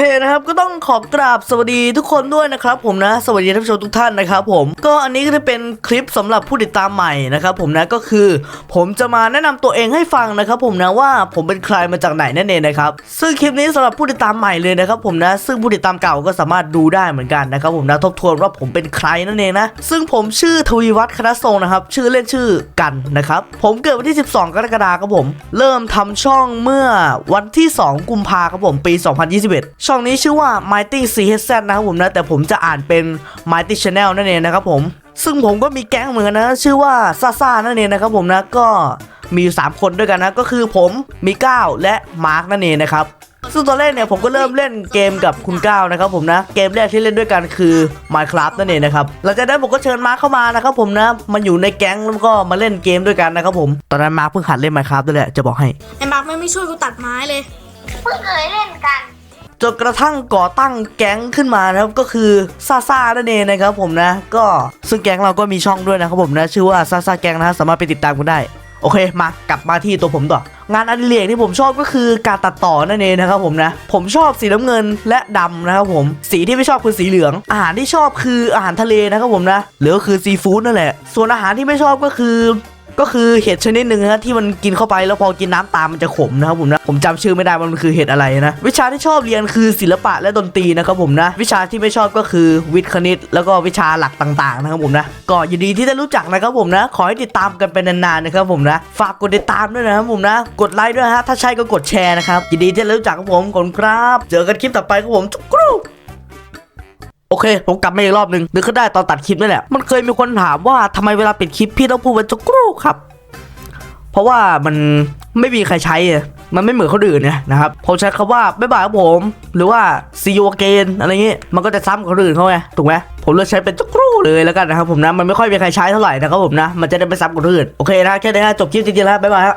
เคนะครับก็ต้องขอกราบสวัสดีทุกคนด้วยนะครับผมนะสวัสดีท่านผู้ชมทุกท่านนะครับผมก็อันนี้ก็จะเป็นคลิปสำหรับผู้ติดตามใหม่นะครับผมนะก็คือ ผมจะมาแนะนำตัวเองให้ฟังนะครับผมนะว่าผมเป็นใครมาจากไหนนั่นเองนะครับซึ่งคลิปนี้สำหรับผู้ติดตามใหม่เลยนะครับผมนะซึ่งผู้ติดตามเก่าก็สามารถดูได้เหมือนกันนะครับผมนะทบทวนว่าผมเป็นใครนั่นเองนะซึ่งผมชื่อทวีวัฒน์คณะทรงนะครับชื่อเล่นชื่อกันนะครับผมเกิดวันที่ 12 กรกฎาคมครับผม เริ่มทำช่องเมื่อวันที่ 2 กุมภาครับผมปี 2021ช่องนี้ชื่อว่า Mighty CHZ นะครับผมนะ แต่ผมจะอ่านเป็น Mighty Channel นั่นเองนะครับผมซึ่งผมก็มีแก๊งเหมือนกันนะ ชื่อว่าซ่าซ่านั่นเองนะครับผมนะก็มีอยู่ 3 คนด้วยกันนะ ก็คือผมมีก้าวและมาร์คนั่นเองนะครับซึ่งตอนแรกเนี่ยผมก็เริ่มเล่นเกมกับคุณก้าวนะครับผมนะเกมแรกที่เล่นด้วยกันคือ Minecraft นั่นเองนะครับหลังจากนั้นผมก็เชิญมาร์คเข้ามานะครับผมนะมาอยู่ในแก๊งแล้วก็มาเล่นเกมด้วยกันนะครับผมตอนนั้นมาร์คเพิ่งหัดเล่น Minecraft ด้วยแหละจะบอกให้ไอ้บักไม่ไม่ช่วยกูตัดไม้เลยเพิ่งเคยเล่นกัน จนกระทั่งก่อตั้งแก๊งขึ้นมานะครับก็คือซาซานั่นเองนะครับผมนะ ก็ซึ่งแก๊งเราก็มีช่องด้วยนะครับผมนะชื่อว่าซาซาแก๊งนะสามารถไปติดตามกันได้โอเคมากลับมาที่ตัวผมต่องานอดิเรกที่ผมชอบก็คือการตัดต่อนั่นเองนะครับผมนะผมชอบสีน้ำเงินและดำนะครับผม สีที่ไม่ชอบคือสีเหลือง อาหารที่ชอบคืออาหารทะเลนะครับผมนะหรือก็คือซีฟู้ดนั่นแหละ ส่วนอาหารที่ไม่ชอบก็คือ ก็คือเห็ดชนิดหนึ่งนะที่มันกินเข้าไปแล้วพอกินน้ำตามมันจะขมนะครับผมนะผมจำชื่อไม่ได้ว่ามันคือเห็ดอะไรนะ วิชาที่ชอบเรียนคือศิลปะและดนตรีนะครับผมนะ วิชาที่ไม่ชอบก็คือวิทย์คณิต แล้วก็วิชาหลักต่างๆนะครับผมนะก็ยินดีที่ได้รู้จักนะครับผมนะ ขอให้ติดตามกันเป็นานๆนะครับผมนะ ฝากกดติดตามด้วยนะครับผมนะ กดไลค์ด้วยนะฮะถ้าใช่ก็กดแชร์นะครับยินดีที่ได้รู้จักครับผมขอบคุณครับ เจอกันคลิปต่อไปครับผมจุกกรู เคผมกลับมาอีกรอบหนึ่งนึกขึ้นได้ตอนตัดคลิปนี่แหละ มันเคยมีคนถามว่าทำไมเวลาปิดคลิปพี่ต้องพูดว่าจุกรูครับ เพราะว่ามันไม่มีใครใช้ มันไม่เหมือนคนอื่นเนี่ยนะครับ ผมใช้คำว่าบ๊ายบายครับผม หรือว่า see you again อะไรเงี้ย มันก็จะซ้ำกับคนอื่นเขาไง ถูกไหม ผมเลือกใช้เป็นจุกรูเลยแล้วกันนะครับผมนะ มันไม่ค่อยมีใครใช้เท่าไหร่นะครับผมนะ มันจะได้ไม่ซ้ำกับคนอื่น โอเคนะ แค่นี้นะจบคลิปจริงๆแล้ว บ๊ายบายครับ